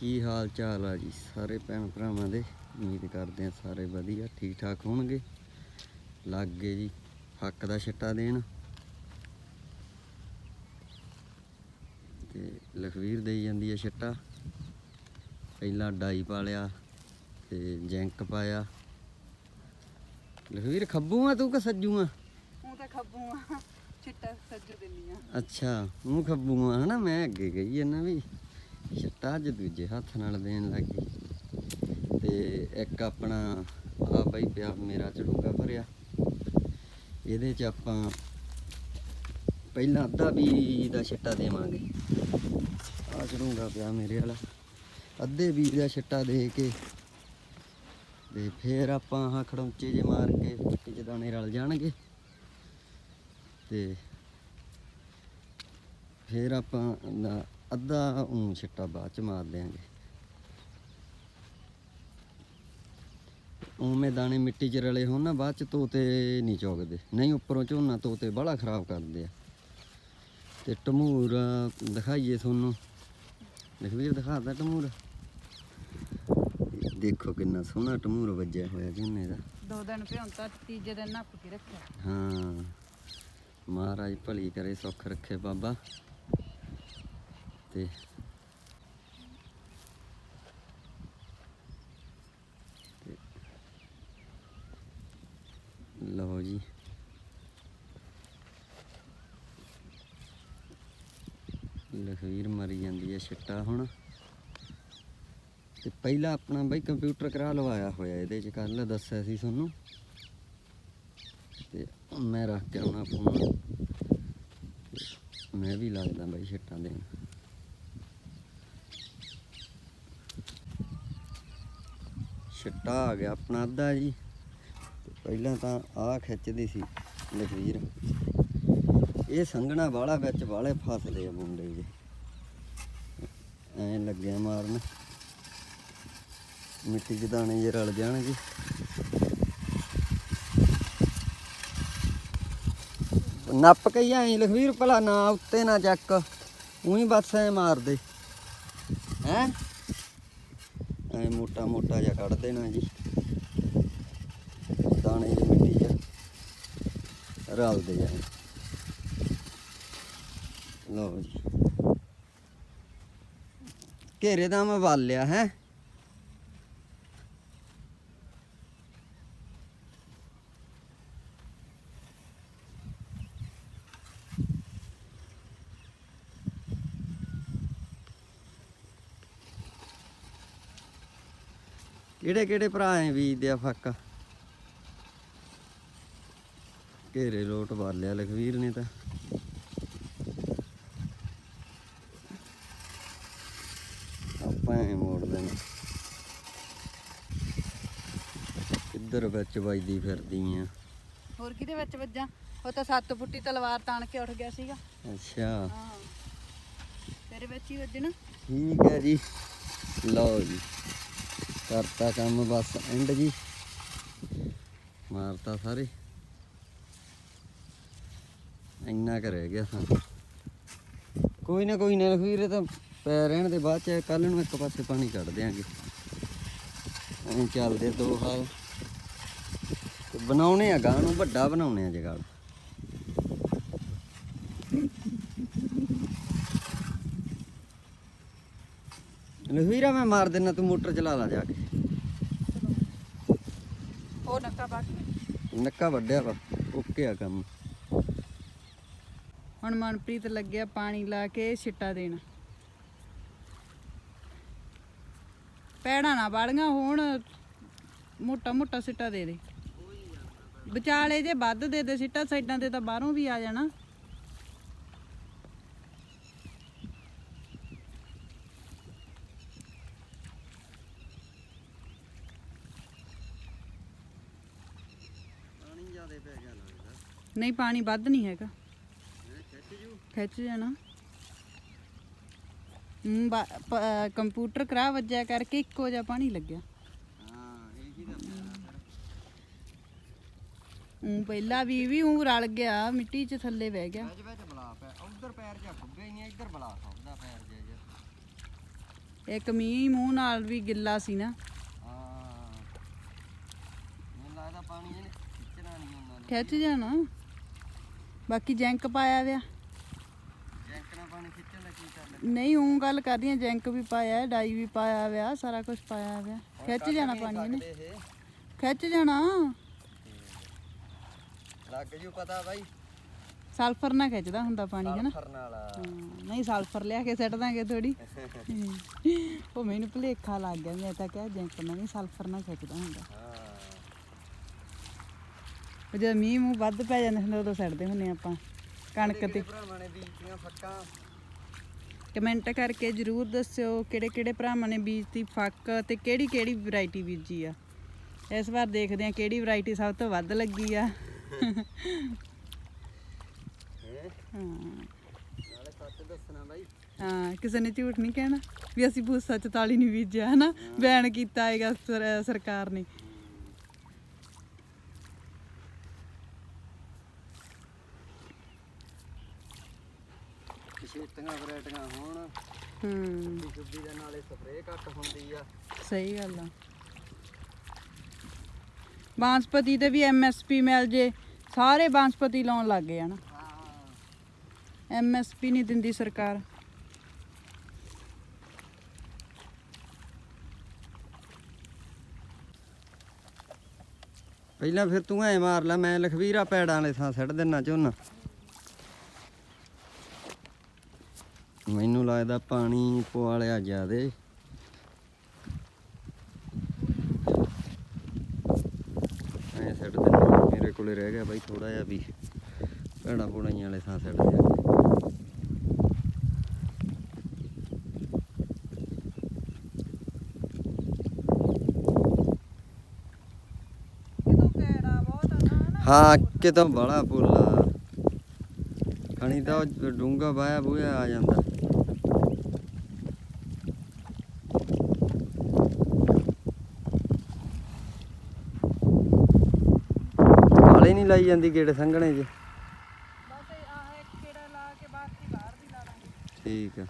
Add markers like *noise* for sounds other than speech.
ਕੀ ਹਾਲ ਚਾਲ ਆ ਜੀ? ਸਾਰੇ ਭੈਣ ਭਰਾਵਾਂ ਦੇ ਉਮੀਦ ਕਰਦੇ ਆ ਸਾਰੇ ਵਧੀਆ ਠੀਕ ਠਾਕ ਹੋਣਗੇ। ਲੱਗ ਗਏ ਜੀ ਹੱਕ ਦਾ ਛਿੱਟਾ ਦੇਣ। ਤੇ ਲਖਵੀਰ ਦੇਈ ਜਾਂਦੀ ਹੈ ਛਿੱਟਾ। ਪਹਿਲਾਂ ਡਾਈ ਪਾ ਲਿਆ ਤੇ ਜੈਂਕ ਪਾਇਆ। ਲਖਵੀਰ ਖੱਬੂ ਆ ਤੂੰ ਕਿ ਸੱਜੂ ਆ? ਉਹ ਤਾਂ ਖੱਬੂ ਆ। ਚਿੱਟਾ ਸੱਜੂ ਦਿੰਨੀ ਆ। ਅੱਛਾ ਮੂੰਹ ਖੱਬੂ ਆ ਹਨਾ? ਮੈਂ ਅੱਗੇ ਗਈ ਇਹਨਾਂ ਵੀ। ਛੱਟਾ ਅੱਜ ਦੂਜੇ ਹੱਥ ਨਾਲ ਦੇਣ ਲੱਗ ਗਈ। ਤੇ ਇੱਕ ਆਪਣਾ ਆ ਬਈ ਪਿਆ ਮੇਰਾ ਝੜੂਗਾ ਭਰਿਆ। ਇਹਦੇ ਚ ਆਪਾਂ ਪਹਿਲਾਂ ਅੱਧਾ ਵੀ ਦਾ ਛੱਟਾ ਦੇਵਾਂਗੇ। ਆ ਝੜੂਗਾ ਪਿਆ ਮੇਰੇ ਵਾਲਾ। ਅੱਧੇ ਵੀ ਦਾ ਛੱਟਾ ਦੇ ਕੇ ਤੇ ਫੇਰ ਆਪਾਂ ਆਹ ਖੜੌਂਚੇ ਜੇ ਮਾਰ ਕੇ ਮਿੱਟੀ ਚ ਦਾਣੇ ਰਲ ਜਾਣਗੇ। ਤੇ ਫਿਰ ਆਪਾਂ ਅੱਧਾ ਉਂ ਛਿੱਟਾ ਬਾਅਦ ਚ ਮਾਰ ਦਿਆਂਗੇ। ਉਵੇਂ ਦਾਣੇ ਮਿੱਟੀ 'ਚ ਰਲੇ ਹੋਣ ਨਾ ਬਾਅਦ ਚ ਤੋਤੇ ਨਹੀਂ ਚੁਗਦੇ। ਨਹੀਂ ਉੱਪਰੋਂ ਝੋਨਾ ਤੋਤੇ ਬੜਾ ਖਰਾਬ ਕਰਦੇ ਆ। ਤੇ ਟਮੂਰ ਦਿਖਾਈਏ ਤੁਹਾਨੂੰ। ਲਖਵੀਰ ਦਿਖਾਦਾ ਟਮੂਰ? ਦੇਖੋ ਕਿੰਨਾ ਸੋਹਣਾ ਟਮੂਰ ਵੱਜਿਆ ਹੋਇਆ ਝੋਨੇ ਦਾ। ਦੋ ਦਿਨ ਭਿਉਂਤਾ ਤੀਜੇ ਦਿਨ ਨੱਪ ਕੇ ਰੱਖਿਆ। ਹਾਂ। ਮਹਾਰਾਜ ਭਲੀ ਕਰੇ ਸੁੱਖ ਰੱਖੇ ਬਾਬਾ। ਤੇ ਲਓ ਜੀ। ਲਖਵੀਰ ਮਰੀ ਜਾਂਦੀ ਹੈ ਛਿੱਟਾ ਹੁਣ। ਤੇ ਪਹਿਲਾਂ ਆਪਣਾ ਬਈ ਕੰਪਿਊਟਰ ਕਰਾ ਲਵਾਇਆ ਹੋਇਆ ਇਹਦੇ ਚ ਕੱਲ ਦੱਸਿਆ ਸੀ ਤੁਹਾਨੂੰ। ਤੇ ਮੈਂ ਰੱਖ ਕੇ ਆਉਣਾ ਫੋਨ। ਮੈਂ ਵੀ ਲੱਗਦਾ ਬਈ ਛੱਟਾਂ ਦੇਣ। ਚਿੱਟਾ ਆ ਗਿਆ ਆਪਣਾ ਅੱਧਾ ਜੀ। ਪਹਿਲਾਂ ਤਾਂ ਆਹ ਖਿੱਚਦੀ ਸੀ ਲਖਵੀਰ। ਇਹ ਸੰਘਣਾ ਵਾਲਾ ਵਿੱਚ ਵਾਲੇ ਫਸਲੇ ਆ ਮੁੰਡੇ ਜੀ। ਐਂ ਲੱਗਿਆ ਮਾਰਨ। ਮਿੱਟੀ 'ਚ ਦਾਣੇ ਜੇ ਰਲ ਜਾਣਗੇ। ਨੱਪ ਕੇ ਐ ਲਖਵੀਰ, ਭਲਾ ਨਾ ਉੱਤੇ ਨਾ ਚੱਕ। ਉਹੀ ਬਸ ਐ ਮਾਰ ਦੇ ਹੈ? ਐ ਮੋਟਾ ਮੋਟਾ ਜਿਹਾ ਕੱਢ ਦੇਣਾ ਜੀ। ਦਾਣੇ ਦੀ ਮਿੱਟੀ 'ਚ ਰਲਦੇ ਜਾਣ ਲਓ ਜੀ। ਘੇਰੇ ਦਾ ਮੈਂ ਵਾਲ ਲਿਆ ਹੈ। ਕਿਹੜੇ ਕਿਹੜੇ ਭਰਾ ਐ ਬੀਜਦੇ ਆ ਫੱਕ? ਘੇਰੇ ਲੋਟ ਵਾਲਿਆ ਲਖਵੀਰ ਨੇ ਤਾਂ। ਆਪਾਂ ਐ ਮੋੜ ਦੇਣਾ ਕਿੱਧਰ ਵਿੱਚ ਵੱਜਦੀ ਫਿਰਦੀ ਆ? ਹੋਰ ਕਿਹਦੇ ਵਿੱਚ ਵੱਜਾ? ਉਹ ਤਾਂ ਸੱਤ ਫੁੱਟੀ ਤਲਵਾਰ ਤਾਣ ਕੇ ਉੱਠ ਗਿਆ ਸੀਗਾ। ਅੱਛਾ। ਹਾਂ। ਤੇਰੇ ਵਿੱਚ ਹੀ ਵੱਜਣਾ। ਠੀਕ ਹੈ ਜੀ। ਲਓ ਜੀ। ਕਰਤਾ ਕੰਮ ਬਸ ਐਂਡ ਜੀ। ਮਾਰਤਾ ਸਾਰੇ। ਇੰਨਾ ਕਰ ਰਹਿ ਗਿਆ ਸਾਨੂੰ ਕੋਈ ਨਾ ਕੋਈ ਨਾ ਲਖਵੀਰ ਇਹ ਤਾਂ ਪੈ ਰਹਿਣ ਦੇ ਬਾਅਦ ਚ ਕੱਲ ਨੂੰ ਇੱਕ ਪਾਸੇ ਪਾਣੀ ਕੱਢ ਦਿਆਂਗੇ। ਐਂ ਚੱਲਦੇ ਦੋ ਹਾਲ। ਬਣਾਉਣੇ ਆ ਗਾਂ ਨੂੰ, ਵੱਡਾ ਬਣਾਉਣੇ ਆ ਜਗਾੜ। ਲਖਵੀਰਾ ਮੈਂ ਮਾਰ ਦੇਣਾ ਤੂੰ ਮੋਟਰ ਚਲਾ ਲਾ ਜਾ ਕੇ। ਉਹ ਨੱਕਾ ਬਾਕੀ ਨੱਕਾ ਵੱਡਿਆ ਵਾ ਓਕੇ ਆ ਕੰਮ। ਹੁਣ ਮਨਪ੍ਰੀਤ ਲੱਗਿਆ ਪਾਣੀ ਲਾ ਕੇ ਛਿੱਟਾ ਦੇਣ। ਪੈੜਾਂ ਨਾ ਵਾਲੀਆਂ ਹੋਣ ਮੋਟਾ ਮੋਟਾ ਸਿੱਟਾ ਦੇ ਦੇ। ਵਿਚਾਲੇ ਜੇ ਵੱਧ ਦੇ ਦੇ ਸਿੱਟਾ ਸਾਈਡਾਂ ਤੇ ਤਾਂ ਬਾਹਰੋਂ ਵੀ ਆ ਜਾਣਾ। ਪਾਣੀ ਜ਼ਿਆਦੇ ਪੈ ਗਿਆ ਲੱਗਦਾ। ਨਹੀਂ ਪਾਣੀ ਵੱਧ ਨਹੀਂ ਹੈਗਾ। ਖਿੱਚ ਜੂ? ਖਿੱਚ ਜਾਣਾ। ਹਮ, ਬਾ- ਪ- ਅਹ ਕੰਪਿਊਟਰ ਕਰਾ ਵੱਜਿਆ ਕਰਕੇ ਇੱਕੋ ਜਿਹਾ ਪਾਣੀ ਲੱਗਿਆ। ਹਾਂ ਇਹ ਉਹ ਪਹਿਲਾਂ ਵੀ ਵੀ ਉਹ ਰਲ ਗਿਆ ਮਿੱਟੀ 'ਚ ਥੱਲੇ ਬਹਿ ਗਿਆ। ਵਿੱਚ ਵਿੱਚ ਬਲਾ ਪੈ ਉਧਰ ਪੈਰ ਜਾ ਖੁੱਬੇ ਹੀ ਨਹੀਂ ਇੱਧਰ ਬਲਾ ਖੁੱਬਦਾ ਪੈਰ ਜਾ ਜਾ ਇੱਕ ਮੀਂਹ ਮੂੰਹ ਨਾਲ ਵੀ ਗਿੱਲਾ ਸੀ ਨਾ। ਹਾਂ। ਮੈਨੂੰ ਲੱਗਦਾ ਪਾਣੀ ਇਹਨੇ ਉਹਨਾਂ ਨੇ ਖਿੱਚ ਜਾਣਾ। ਬਾਕੀ ਜੈਂਕ ਪਾਇਆ ਵਿਆ। ਜੈਂਕ ਨਾਲ ਪਾਣੀ ਖਿੱਚਣ ਦਾ ਕੀ ਕਰ ਨਹੀਂ ਉਹ ਗੱਲ ਕਰਦੀ ਆ ਜੈਂਕ ਵੀ ਪਾਇਆ ਡਾਈ ਵੀ ਪਾਇਆ ਵਿਆ ਸਾਰਾ ਕੁਝ ਪਾਇਆ ਵਿਆ। ਖਿੱਚ ਜਾਣਾ ਪਾਣੀ ਇਹ। ਖਿੱਚ ਜਾਣਾ। ਲੱਗ ਜੂ ਪਤਾ ਬਾਈ। ਸਲਫਰ ਨਾਲ ਖਿੱਚਦਾ ਹੁੰਦਾ ਪਾਣੀ ਹੈ ਨਾ ਫਰਨ ਵਾਲਾ ਹਾਂ, ਨਹੀਂ ਸਲਫਰ ਲਿਆ ਕੇ ਸੱਟ ਦਾਂਗੇ ਥੋੜੀ *laughs* ਉਹ ਮੈਨੂੰ ਭੁਲੇਖਾ ਲੱਗ ਗਿਆ ਮੈਂ ਤਾਂ ਕਿਹਾ ਜੈਂਕ ਨਾਲ ਨਹੀਂ ਸਲਫਰ ਨਾਲ ਖਿੱਚਦਾ ਹੁੰਦਾ। ਹਾਂ। ਉਹ ਜਦੋਂ ਮੀਂਹ ਮੂੰਹ ਵੱਧ ਪੈ ਜਾਂਦੇ ਹੁੰਦੇ ਉਦੋਂ ਸੱਟਦੇ ਹੁੰਦੇ ਆਪਾਂ ਕਣਕ ਤੇ। ਭਰਾਵਾਂ ਨੇ ਬੀਜੀਆਂ ਫੱਕਾਂ? ਕਮੈਂਟ ਕਰਕੇ ਜਰੂਰ ਦੱਸਿਓ ਕਿਹੜੇ ਕਿਹੜੇ ਭਰਾਵਾਂ ਨੇ ਬੀਜਤੀ ਫੱਕ ਤੇ ਕਿਹੜੀ ਕਿਹੜੀ ਵੈਰਾਈਟੀ ਬੀਜੀ ਆ। ਇਸ ਵਾਰ ਦੇਖਦੇ ਆ ਕਿਹੜੀ ਵੈਰਾਈਟੀ ਸਭ ਤੋਂ ਵੱਧ ਲੱਗੀ ਆ। ਹੈ। ਕਿਸੇ ਨੇ ਝੂਠ ਨਹੀਂ ਕਹਿਣਾ ਵੀ ਅਸੀਂ ਭੂਸਾ 44 ਨਹੀਂ ਬੀਜਿਆ ਹਨਾ? ਬੈਨ ਕੀਤਾ ਹੈਗਾ ਸਰ- ਸਰਕਾਰ ਨੇ। ਵੈਰਾਈਟੀਆਂ ਹੋਣ। ਹੂੰ। ਸੁੱਬੀ ਦੇ ਨਾਲੇ ਸਪਰੇਅ ਘੱਟ ਹੁੰਦੀ ਆ। ਸਹੀ ਗੱਲ ਆ। ਬਾਂਸਪਤੀ ਤੇ ਵੀ ਐਮਐਸਪੀ ਮਿਲ ਜੇ ਸਾਰੇ ਬਾਂਸਪਤੀ ਲਾਉਣ ਲੱਗ ਗਏ ਹਨ ਹਾਂ ਐਮਐਸਪੀ ਨਹੀਂ ਦਿੰਦੀ ਸਰਕਾਰ। ਪਹਿਲਾਂ ਫਿਰ ਤੂੰ ਐ ਮਾਰ ਲੈ ਮੈਂ ਲਖਵੀਰਾ ਪੈੜਾਂ ਵਾਲੇ ਥਾਂ ਸੱਟ ਦਿੰਨਾ ਝੋਨਾ। ਮੈਨੂੰ ਲੱਗਦਾ ਪਾਣੀ ਪਵਾਲਿਆ ਜਿਆਦੇ ਐ ਸੱਟ ਦਿੰਨਾ ਮੇਰੇ ਕੋਲੇ ਰਹਿ ਗਿਆ ਬਾਈ ਥੋੜਾ ਜਿਹਾ ਵੀ। ਪੈੜਾਂ ਪੁੜਾਈਆਂ ਵਾਲੇ ਥਾਂ ਸੱਟ ਨਾ ਹਾਂ ਕਿਤੋਂ ਬੜਾ ਪੁੱਲਾ ਖਣੀ ਤਾਂ ਡੂੰਗਾ ਬਾਇਆ ਬੂਆ ਆ ਜਾਂਦਾ ਵਾਲੇ ਨਹੀਂ ਲਾਈ ਜਾਂਦੀ ਗੇੜੇ ਸੰਘਣੇ 'ਚ ਬਸ ਆਹ ਇੱਕ ਕਿਹੜਾ ਲਾ ਕੇ ਬਾਕੀ ਬਾਹਰ ਦੀ ਲਾ ਲਾਂਗੇ। ਠੀਕ ਆ।